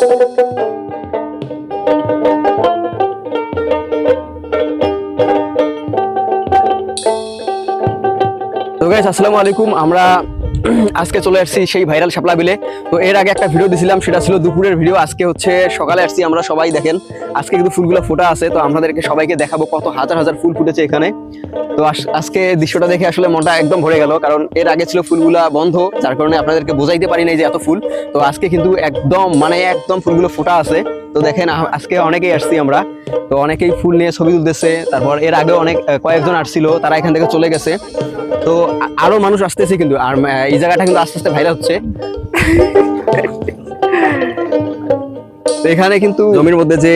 তো গাইস আসসালামু আলাইকুম। আমরা আজকে চলে আসছি সেই ভাইরাল শাপলা বিলে। তো এর আগে একটা ভিডিও দিছিলাম, সেটা ছিল দুপুরের ভিডিও। আজকে হচ্ছে সকালে আসছি, আমরা সবাই দেখেন। আজকে কিন্তু ফুলগুলো ফোটা আছে, তো আপনাদেরকে সবাইকে দেখাবো কত হাজার হাজার ফুল ফুটেছে এখানে। তো আজকে দৃশ্যটা দেখে আসলে মনটা একদম ভরে গেল, কারণ এর আগে ছিল ফুলগুলা বন্ধ, যার কারণে আপনাদেরকে বোঝাইতে পারি নাই যে এত ফুল। তো আজকে কিন্তু একদম মানে একদম ফুলগুলো ফোটা আছে। তো দেখেন আজকে অনেকেই আসছি আমরা। তো অনেকেই ফুল নিয়ে ছবি তুলতেছে। তারপর এর আগে অনেক কয়েকজন আসছিল, তারা এখান থেকে চলে গেছে। তো আ- আরও মানুষ আসতেছে কিন্তু, আর এই জায়গাটা কিন্তু আস্তে আস্তে ভাইরাল হচ্ছে। তো এখানে কিন্তু জমির মধ্যে যে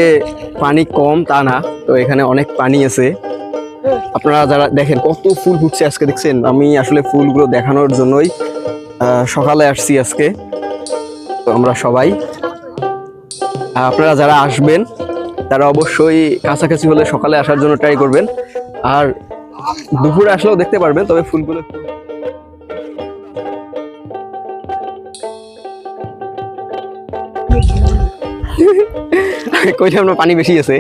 পানি কম, তা না। তো এখানে অনেক পানি আছে। আপনারা যারা দেখেন, কত ফুল ফুটছে আজকে, দেখছেন? আমি আসলে ফুলগুলো দেখানোর জন্যই সকালে আসছি আজকে। তো আমরা সবাই আপনারা যারা আসবেন, তারা অবশ্যই কাছাকাছি হলে সকালে আসার জন্য ট্রাই করবেন। আর দুপুরে আসলেও দেখতে পারবেন, তবে ফুলগুলো কইলে আপনার পানি বেশি আছে।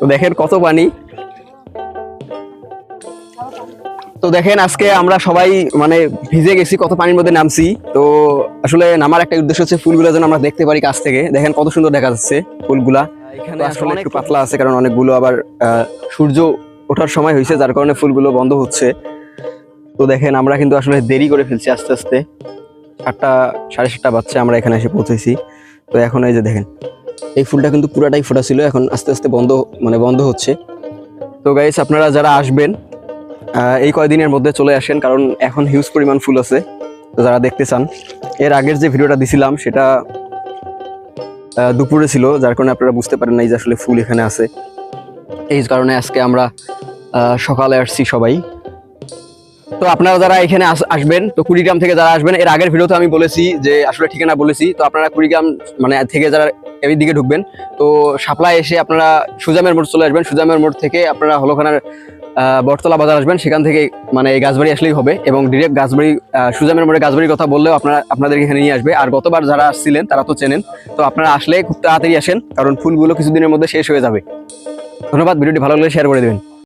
তো দেখেন কত পানি। তো দেখেন আজকে আমরা সবাই মানে ভিজে গেছি কত পানির মধ্যে নামছি। তো আসলে নামার একটা উদ্দেশ্য হচ্ছে ফুলগুলো যেন আমরা দেখতে পারি কাছ থেকে। দেখেন কত সুন্দর দেখা যাচ্ছে ফুলগুলা। এখানে আসলে একটু পাতলা আছে কারণ অনেকগুলো আবার সূর্য ওঠার সময় হয়েছে যার কারণে ফুলগুলো বন্ধ হচ্ছে। তো দেখেন আমরা কিন্তু আসলে দেরি করে ফেলছি আস্তে আস্তে। সাতটা সাড়ে সাতটা বাচ্চা আমরা এখানে এসে পৌঁছেছি। তো এখন এই যে দেখেন এই ফুলটা কিন্তু পুরাটাই ফোটা ছিল এখন আস্তে আস্তে বন্ধ মানে বন্ধ হচ্ছে। তো গাইস আপনারা যারা আসবেন এই কয়দিনের মধ্যে চলে আসেন, কারণ এখন হিউজ পরিমাণ ফুল আছে, যারা দেখতে চান। এর আগের যে ভিডিওটা দিছিলাম, সেটা দুপুরে ছিল, যার কারণে আপনারা বুঝতে পারেন নাই যে আসলে ফুল এখানে আছে। এই কারণে আজকে আমরা সকালে আসছি সবাই। তো আপনারা যারা এখানে আস- আসবেন, তো কুড়িগ্রাম থেকে যারা আসবেন, এর আগের ভিডিওতে আমি বলেছি যে, আসলে ঠিকানা বলেছি, তো আপনারা কুড়িগ্রাম মানে থেকে যারা এই দিকে ঢুকবেন, তো সাপ্লাই এসে আপনারা সুজামের মোড় চলে আসবেন। সুজামের মোড় থেকে আপনারা হলখানার বটতলা বাজার আসবেন, সেখান থেকে মানে এই গাছবাড়ি আসলেই হবে। এবং ডিরেক্ট গাছবাড়ি সুজামের মোড়ে গাছবাড়ির কথা বললেও আপনারা আপনাদের এখানে নিয়ে আসবে। আর গতবার যারা আসছিলেন, তারা তো চেনেন। তো আপনারা আসলে খুব তাড়াতাড়ি আসেন, কারণ ফুলগুলো কিছুদিনের মধ্যে শেষ হয়ে যাবে। ধন্যবাদ, ভিডিওটি ভালো লাগলে শেয়ার করে দেবেন।